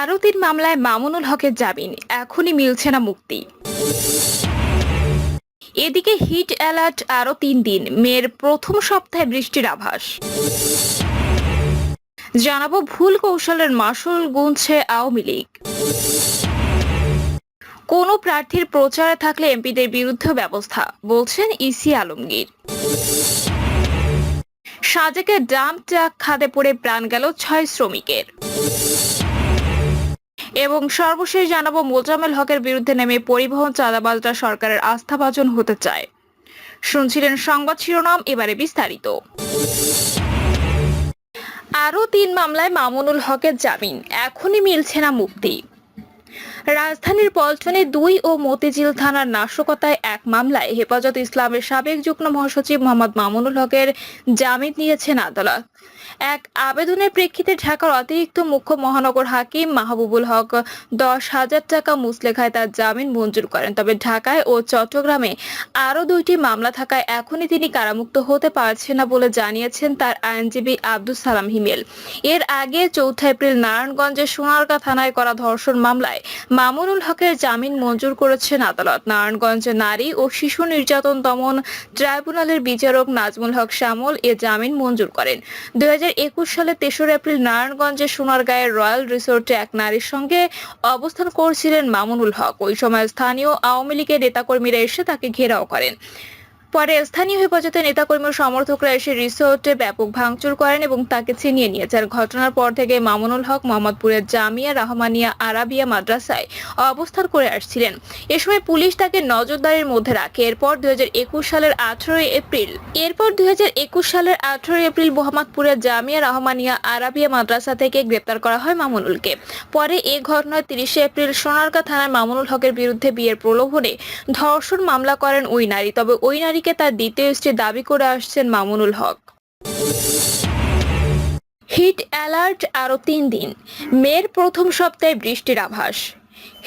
আরও তিন মামলায় মামুনুল হকের জামিন। এখনই মিলছে না মুক্তি। এদিকে হিট অ্যালার্ট আরও তিন দিন। মেয়ের প্রথম সপ্তাহে বৃষ্টির আভাস। জানাব ভুল কৌশলের মাসুল গুনছে আওয়ামী লীগ। কোনো প্রার্থীর প্রচারে থাকলে এমপিদের বিরুদ্ধে ব্যবস্থা, বলছেন ইসি আলমগীর। সাজেকে ডাম্প ট্রাক খাদে পড়ে প্রাণ গেল ছয় শ্রমিকের। এবং সর্বশেষ জানাব মোজামেল হকের বিরুদ্ধে নেমে পরিবহন চাঁদাবাজরা সরকারের আস্থাভাজন হতে চায়। শুনছিলেন সংবাদ শিরোনাম, এবারে বিস্তারিত। আরও তিন মামলায় মামুনুল হকের জামিন। এখনই মিলছে না মুক্তি। রাজধানীর পল্টনে দুই ও মতিঝিল থানার নাশকতায় এক মামলায় হেফাজত ইসলামের সাবেক যুগ্ম মহাসচিব মোহাম্মদ মামুনুল হকের জামিন নিয়েছেন আদালত। এক আবেদনের প্রেক্ষিতে ঢাকার অতিরিক্ত মুখ্য মহানগর হাকিম মাহবুবুল হক দশ হাজার টাকা মুসলেখায় তার জামিন মঞ্জুর করেন। তবে ঢাকায় ও চট্টগ্রামে আরও দুইটি মামলা থাকায় এখনই তিনি কারামুক্ত হতে পারছেন না বলে জানিয়েছেন তার আইনজীবী আব্দুল সালাম হিমেল। এর আগে চৌঠা এপ্রিল নারায়ণগঞ্জের সোনারগাঁ থানায় করা ধর্ষণ মামলায় মামুনুল হকের জামিন মঞ্জুর করেছেন আদালত। নারায়ণগঞ্জে নারী ও শিশু নির্যাতন দমন ট্রাইব্যুনালের বিচারক নাজমুল হক শ্যামল এ জামিন মঞ্জুর করেন। দুই সালে তেসরা এপ্রিল নারায়ণগঞ্জের সোনারগাঁয়ের রয়্যাল রিসোর্টে এক নারীর সঙ্গে অবস্থান করছিলেন মামুনুল হক। ওই সময় স্থানীয় আওয়ামী লীগের নেতাকর্মীরা এসে তাকে ঘেরাও করেন। পরে স্থানীয় হেফাজতের নেতাকর্মী ও সমর্থকরা এসে রিসোর্টে ব্যাপক ভাঙচুর করেন এবং তাকে ছিনিয়ে নিয়েছে আর ঘটনার পর থেকে মামুনুল হক, মোহাম্মদপুরের জামিয়া রহমানিয়া আরাবিয়া মাদ্রাসায় অবস্থান করে আসছিলেন। এ সময় পুলিশ তাকে নজরদারির মধ্যে রাখে। এরপর দু হাজার একুশ সালের আঠারোই এপ্রিল, এরপর দু হাজার একুশ সালের আঠারোই এপ্রিল মোহাম্মদপুরের জামিয়া রহমানিয়া আরাবিয়া মাদ্রাসা থেকে গ্রেপ্তার করা হয় মামুনুলকে। পরে এ ঘটনায় তিরিশে এপ্রিল সোনারগাঁ থানায় মামুনুল হকের বিরুদ্ধে বিয়ের প্রলোভনে ধর্ষণ মামলা করেন ওই নারী। তবে ওই নারীকে তার দ্বিতীয় স্ত্রী দাবি করে আসছেন মামুনুল হক। হিট অ্যালার্ট আরও তিন দিন। মের প্রথম সপ্তাহে বৃষ্টির আভাস।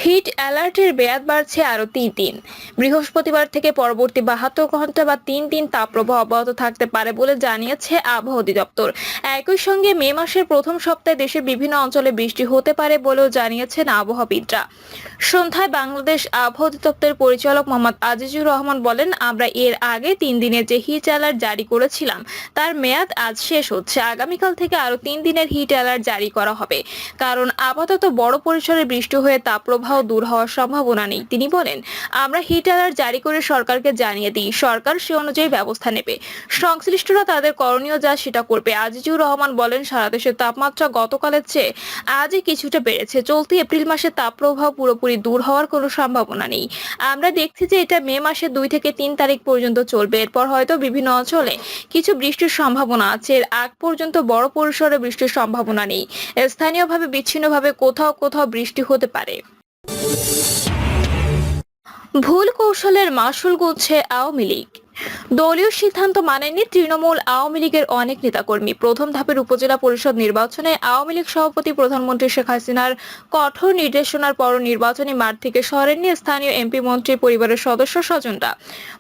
হিট অ্যালার্টের মেয়াদ বাড়ছে আরও তিন দিন। বৃহস্পতিবার থেকে পরবর্তী বাহাত্তর ঘণ্টা বা তিন দিন তাপপ্রবাহ অব্যাহত থাকতে পারে বলে জানিয়েছে আবহাওয়া অধিদপ্তর। একই সঙ্গে মে মাসের প্রথম সপ্তাহে দেশের বিভিন্ন অঞ্চলে বৃষ্টি হতে পারে বলেও জানিয়েছেন আবহাওয়াবিদরা। সন্ধ্যায় বাংলাদেশ আবহাওয়া অধিদপ্তরের পরিচালক মোহাম্মদ আজিজুর রহমান বলেন, আমরা এর আগে তিন দিনের যে হিট অ্যালার্ট জারি করেছিলাম, তার মেয়াদ আজ শেষ হচ্ছে। আগামীকাল থেকে আরও তিন দিনের হিট অ্যালার্ট জারি করা হবে। কারণ আপাতত বড় পরিসরে বৃষ্টি হয়ে তাপপ্রবাহ দূর হওয়ার সম্ভাবনা নেই। তিনি বলেন, আমরা হিট অ্যালার্ট জারি করে সরকারকে জানিয়ে দিই, সরকার সে অনুযায়ী ব্যবস্থা নেবে। সংশ্লিষ্টরা তাদের করণীয় যা সেটা করবে। আজিজুর রহমান বলেন, সারা দেশের তাপমাত্রা গতকালের চেয়ে আজই কিছুটা বেড়েছে। চলতি এপ্রিল মাসে তাপপ্রবাহ পুরোপুরি দূর হওয়ার কোনো সম্ভাবনা নেই। আমরা দেখছি যে এটা মে মাসের দুই থেকে তিন তারিখ পর্যন্ত চলবে। এরপর হয়তো বিভিন্ন অঞ্চলে কিছু বৃষ্টির সম্ভাবনা আছে। এর আগ পর্যন্ত বড় পরিসরে বৃষ্টির সম্ভাবনা নেই। স্থানীয়ভাবে বিচ্ছিন্নভাবে কোথাও কোথাও বৃষ্টি হতে পারে। ভুল কৌশলের মাসুল গুনছে আওয়ামী লীগ। দলীয় সিদ্ধান্ত মানেনি তৃণমূল আওয়ামী লীগের অনেক নেতাকর্মী। প্রথম ধাপের উপজেলা পরিষদ নির্বাচনে আওয়ামী লীগ সভাপতি প্রধানমন্ত্রী শেখ হাসিনার কঠোর নির্দেশনার পর নির্বাচনী মাঠ থেকে সরেননি স্থানীয় এমপি, মন্ত্রী, পরিবারের সদস্য, স্বজনরা।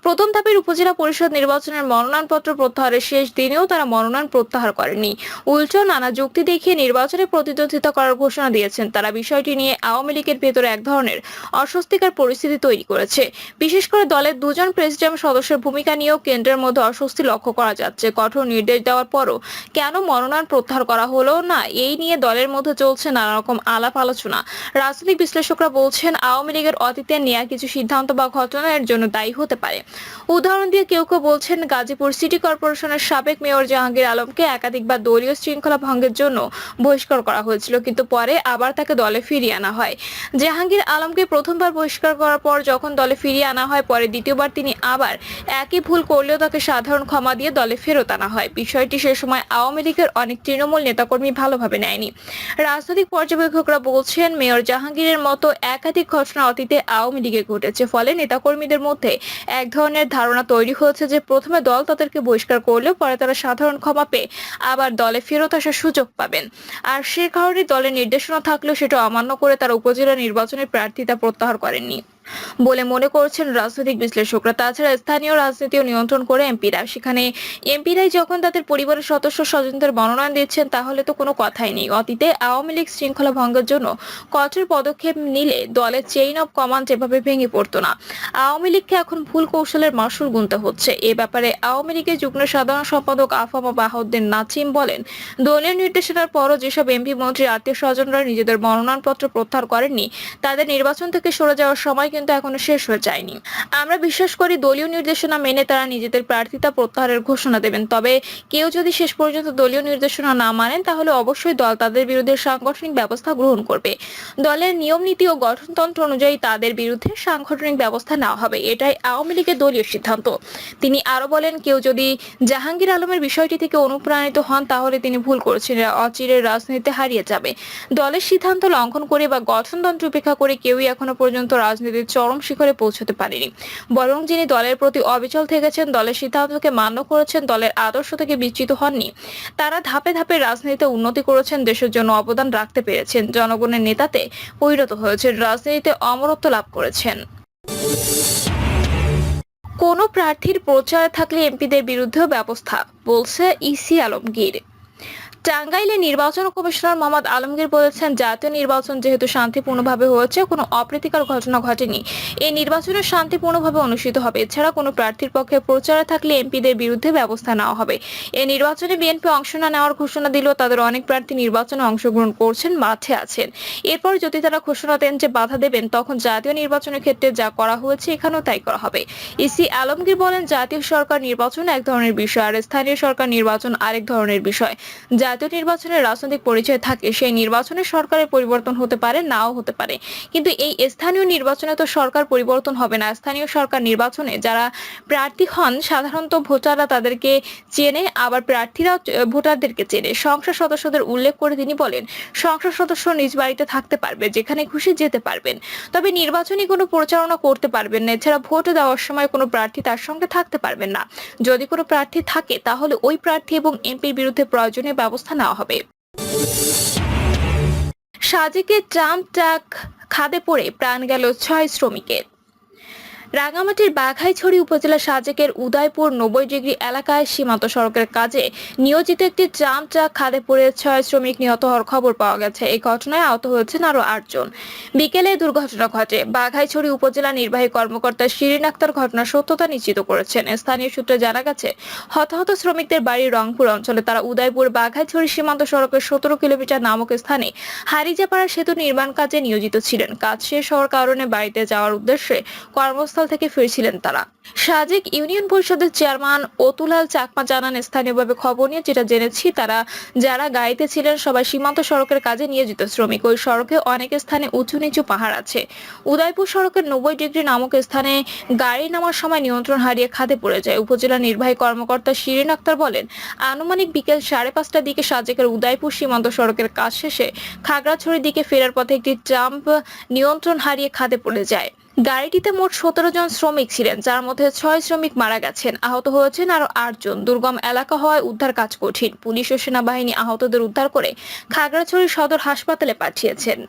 প্রথম ধাপের উপজেলা পরিষদ নির্বাচনের মনোনয়নপত্র প্রত্যাহারের শেষ দিনেও তারা মনোনয়ন প্রত্যাহার করেনি উল্টো নানা যুক্তি দেখিয়ে নির্বাচনে প্রতিদ্বন্দ্বিতা করার ঘোষণা দিয়েছেন। তারা বিষয়টি নিয়ে আওয়ামী লীগের ভেতরে এক ধরনের অস্বস্তিকর পরিস্থিতি তৈরি করেছে। বিশেষ করে দলের দুজন প্রেসিডেন্ট সদস্যের ভূমিকা নিয়েও কেন্দ্রের মধ্যে অস্বস্তি লক্ষ্য করা যাচ্ছে। কঠোর নির্দেশ দেওয়ার পরও কেন মনোনয়ন প্রত্যাহার করা হলো না? এই নিয়ে দলের মধ্যে চলছে নানা রকম আলাপ আলোচনা। রাজনৈতিক বিশ্লেষকরা বলছেন, আওয়ামী লীগের অতীতে নেওয়া কিছু সিদ্ধান্ত বা ঘটনার জন্য দায়ী হতে পারে। উদাহরণ দিয়ে কেউ কেউ বলছেন, গাজীপুর সিটি কর্পোরেশনের সাবেক মেয়র জাহাঙ্গীর আলমকে একাধিকবার দলীয় শৃঙ্খলা ভঙ্গের জন্য বহিষ্কার করা হয়েছিল, কিন্তু পরে আবার তাকে দলে ফিরিয়ে আনা হয়। জাহাঙ্গীর আলমকে প্রথমবার বহিষ্কার করার পর যখন দলে ফিরিয়ে আনা হয়, পরে দ্বিতীয়বার তিনি আবার একই ভুল করলেও তাকে সাধারণ ক্ষমা দিয়ে দলে ফেরত আনা হয়। বিষয়টি সে সময় আওয়ামী লীগের অনেক তৃণমূল নেতাকর্মী ভালোভাবে নেয়নি। রাজনৈতিক পর্যবেক্ষকরা বলছেন, মেয়র জাহাঙ্গীরের মতো একাধিক ঘটনা অতীতে আওয়ামী লীগে ঘটেছে। ফলে নেতাকর্মীদের মধ্যে এক ধরনের ধারণা তৈরি হয়েছে যে, প্রথমে দল তাদেরকে বহিষ্কার করলেও পরে তারা সাধারণ ক্ষমা পেয়ে আবার দলে ফেরত আসার সুযোগ পাবেন। আর সে কারণে দলের নির্দেশনা থাকলেও সেটা অমান্য করে তারা উপজেলা নির্বাচনের প্রার্থিতা প্রত্যাহার করেননি। বলে মনে করছেন রাজনৈতিক বিশ্লেষকরা। তাছাড়া স্থানীয় রাজনীতিও নিয়ন্ত্রণ করে এমপিরা। সেখানে এমপিরাই যখন তাদের পরিবারের সদস্য স্বজনদের মনোনয়ন দিচ্ছেন, তাহলে তো কোনো কথাই নেই। অতীতে আওয়ামী লীগ শৃঙ্খলা ভঙ্গের জন্য কঠোর পদক্ষেপ নিলে দলের চেইন অব কমান্ড এভাবে ভেঙে পড়তো না। আওয়ামী লীগকে এখন ভুল কৌশলের মাসুল গুনতে হচ্ছে। এ ব্যাপারে আওয়ামী লীগের যুগ্ম সাধারণ সম্পাদক আফামা বাহাউদ্দিন নাচিম বলেন, দলীয় নির্দেশনার পরও যেসব এমপি মন্ত্রী, আত্মীয় স্বজনরা নিজেদের মনোনয়নপত্র প্রত্যাহার করেননি, তাদের নির্বাচন থেকে সরে যাওয়ার সময় কিন্তু এখনও শেষ হয়ে যায়নি। আমরা বিশ্বাস করি দলীয় নির্দেশনা মেনে তারা নিজেদের প্রার্থিতা প্রত্যাহারের ঘোষণা দেবেন। তবে কেউ যদি শেষ পর্যন্ত দলীয় নির্দেশনা না মানেন, তাহলে অবশ্যই দল তাদের বিরুদ্ধে সাংগঠনিক ব্যবস্থা গ্রহণ করবে। দলের নিয়ম নীতি ও গঠনতন্ত্র অনুযায়ী তাদের বিরুদ্ধে সাংগঠনিক ব্যবস্থা নেওয়া হবে। এটাই আওয়ামী লীগের দলীয় সিদ্ধান্ত। তিনি আরও বলেন, কেউ যদি জাহাঙ্গীর আলমের বিষয়টি থেকে অনুপ্রাণিত হন, তাহলে তিনি ভুল করছেন। অচিরের রাজনীতিতে হারিয়ে যাবে। দলের সিদ্ধান্ত লঙ্ঘন করে বা গঠনতন্ত্র উপেক্ষা করে কেউই এখনও পর্যন্ত রাজনীতির চরম শিখরে পৌঁছতে পারেনি। বরং যিনি দলের প্রতি অবিচল থেকেছেন, দলের সিদ্ধান্তকে মান্য করেছেন, দলের আদর্শ থেকে বিচ্যুত হননি, তারা ধাপে ধাপে রাজনীতিতে উন্নতি করেছেন, দেশের জন্য অবদান রাখতে পেরেছেন। জনগণের নেতাতে পরিণত হয়েছেন, রাজনীতিতে অমরত্ব লাভ করেছেন। কোনো প্রার্থীর প্রচারে থাকলে এমপিদের বিরুদ্ধেও ব্যবস্থা, বলছে ইসি আলমগীর। টাঙ্গাইলে নির্বাচন কমিশনার মোহাম্মদ আলমগীর বলেছেন, জাতীয় নির্বাচন যেহেতু শান্তিপূর্ণভাবে হয়েছে, কোনো অপ্রীতিকর ঘটনা ঘটেনি। এই নির্বাচনে শান্তিপূর্ণভাবে অনুষ্ঠিত হবে। এছাড়া কোনো প্রার্থীর পক্ষে প্রচারে থাকলে এমপিদের বিরুদ্ধে ব্যবস্থা নেওয়া হবে। এই নির্বাচনে বিএনপি অংশ না নেওয়ার ঘোষণা দিলেও তাদের অনেক প্রার্থী নির্বাচনে অংশগ্রহণ করছেন, মাঠে আছেন। এরপর যদি তারা ঘোষণা দেন যে বাধা দেবেন, তখন জাতীয় নির্বাচনের ক্ষেত্রে যা করা হয়েছে এখানেও তাই করা হবে। ইসি আলমগীর বলেন, জাতীয় সরকার নির্বাচন এক ধরনের বিষয়, আর স্থানীয় সরকার নির্বাচন আরেক ধরনের বিষয়। জাতীয় নির্বাচনের রাজনৈতিক পরিচয় থাকে, সেই নির্বাচনে সরকারের পরিবর্তন হতে পারে, নাও হতে পারে। কিন্তু এই স্থানীয় নির্বাচনে তো সরকার পরিবর্তন হবে না। স্থানীয় সরকার নির্বাচনে যারা প্রার্থী হন, সাধারণত ভোটাররা তাদেরকে চেনে, আবার প্রার্থীরাও ভোটারদেরকে চেনে। সংসদ সদস্যদের উল্লেখ করে তিনি বলেন, সংসদ সদস্য নিজ বাড়িতে থাকতে পারবে, যেখানে খুশি যেতে পারবেন। তবে নির্বাচনী কোনো প্রচারণা করতে পারবেন না। এছাড়া ভোট দেওয়ার সময় কোনো প্রার্থী তার সঙ্গে থাকতে পারবেন না। যদি কোনো প্রার্থী থাকে, তাহলে ওই প্রার্থী এবং এমপির বিরুদ্ধে প্রয়োজনীয় ব্যবস্থা নেওয়া হবে। সাজেকে ট্রাম্প ট্রাক খাদে পড়ে প্রাণ গেল ছয় শ্রমিকের। রাঙামাটির বাঘাইছড়ি উপজেলা সাজেকের উদয়পুর নব্বই ডিগ্রি এলাকায় সীমান্ত সড়কের কাজে নিয়োজিত একটি ট্রাম ট্রাক খাদে পড়ে ছয় শ্রমিক নিহত হওয়ার খবর পাওয়া গেছে। এই ঘটনায় আহত হয়েছেন আরও আটজন। বিকেলে দুর্ঘটনা ঘটে। বাঘাইছড়ি উপজেলা নির্বাহী কর্মকর্তা শিরিন আক্তার ঘটনার সত্যতা নিশ্চিত করেছেন। স্থানীয় সূত্রে জানা গেছে, হতাহত শ্রমিকদের বাড়ি রংপুর অঞ্চলে। তারা উদয়পুর বাঘাইছড়ি সীমান্ত সড়কের সতেরো কিলোমিটার নামক স্থানে হারিজাপাড়া সেতু নির্মাণ কাজে নিয়োজিত ছিলেন। কাজ শেষ হওয়ার কারণে বাড়িতে যাওয়ার উদ্দেশ্যে কর্মস্থল থেকে ফিরছিলেন তারা। সাজেক ইউনিয়ন পরিষদের চেয়ারম্যান অতুলাল চাকমা জানান, স্থানীয়ভাবে খবর নিয়ে যেটা জেনেছি, তারা যারা গাড়িতে ছিলেন সবাই সীমান্ত সড়কের কাজে নিয়োজিত শ্রমিক। ওই সড়কে অনেক স্থানে উঁচু নিচু পাহাড় আছে। উদয়পুর সড়কের নব্বই ডিগ্রি নামক স্থানে গাড়ি নামার সময় নিয়ন্ত্রণ হারিয়ে খাদে পড়ে যায়। উপজেলা নির্বাহী কর্মকর্তা শিরিন আক্তার বলেন, আনুমানিক বিকেল সাড়ে পাঁচটার দিকে সাজেকের উদয়পুর সীমান্ত সড়কের কাজ শেষে খাগড়াছড়ির দিকে ফেরার পথে একটি ট্রাম্প নিয়ন্ত্রণ হারিয়ে খাদে পড়ে যায়। গাড়িটিতে মোট সতেরো জন শ্রমিক ছিলেন, যার মধ্যে ছয় শ্রমিক মারা গেছেন। আহত হয়েছেন আরও আটজন। দুর্গম এলাকা হওয়ায় উদ্ধার কাজ কঠিন। পুলিশ ও সেনাবাহিনী আহতদের উদ্ধার করে খাগড়াছড়ি সদর হাসপাতালে পাঠিয়েছেন।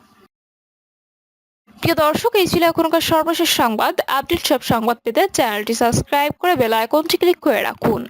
প্রিয় দর্শক, এই ছিল এখনকার সর্বশেষ সংবাদ। আপডেট সব সংবাদ পেতে চ্যানেলটি সাবস্ক্রাইব করে বেল আইকনটি ক্লিক করে রাখুন।